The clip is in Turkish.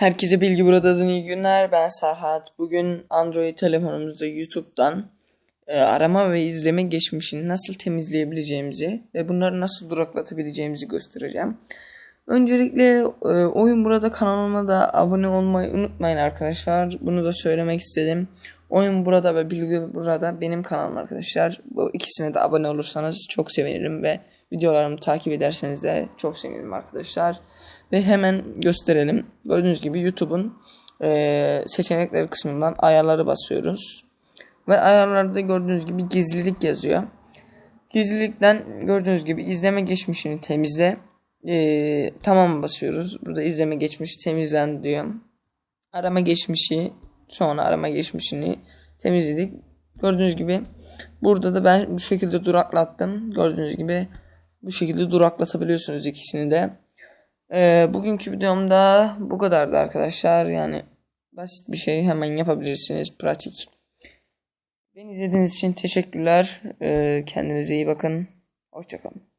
Herkese Bilgi Burada'dan iyi günler. Ben Serhat. Bugün Android telefonumuzda YouTube'dan e, arama ve izleme geçmişini nasıl temizleyebileceğimizi ve bunları nasıl duraklatabileceğimizi göstereceğim. Öncelikle e, Oyun Burada kanalıma da abone olmayı unutmayın arkadaşlar. Bunu da söylemek istedim. Oyun Burada ve Bilgi Burada benim kanalım arkadaşlar. Bu ikisine de abone olursanız çok sevinirim ve videolarımı takip ederseniz de çok sevinirim arkadaşlar. Ve hemen gösterelim. Gördüğünüz gibi YouTube'un e, seçenekleri kısmından ayarları basıyoruz. Ve ayarlarda gördüğünüz gibi gizlilik yazıyor. Gizlilikten gördüğünüz gibi izleme geçmişini temizle. E, tamam basıyoruz. Burada izleme geçmişi temizlen diyor. Arama geçmişi sonra arama geçmişini temizledik. Gördüğünüz gibi burada da ben bu şekilde duraklattım. Gördüğünüz gibi bu şekilde duraklatabiliyorsunuz ikisini de. Ee, bugünkü videomda bu kadardı arkadaşlar. Yani basit bir şey hemen yapabilirsiniz. Pratik. Beni izlediğiniz için teşekkürler. Ee, kendinize iyi bakın. Hoşçakalın.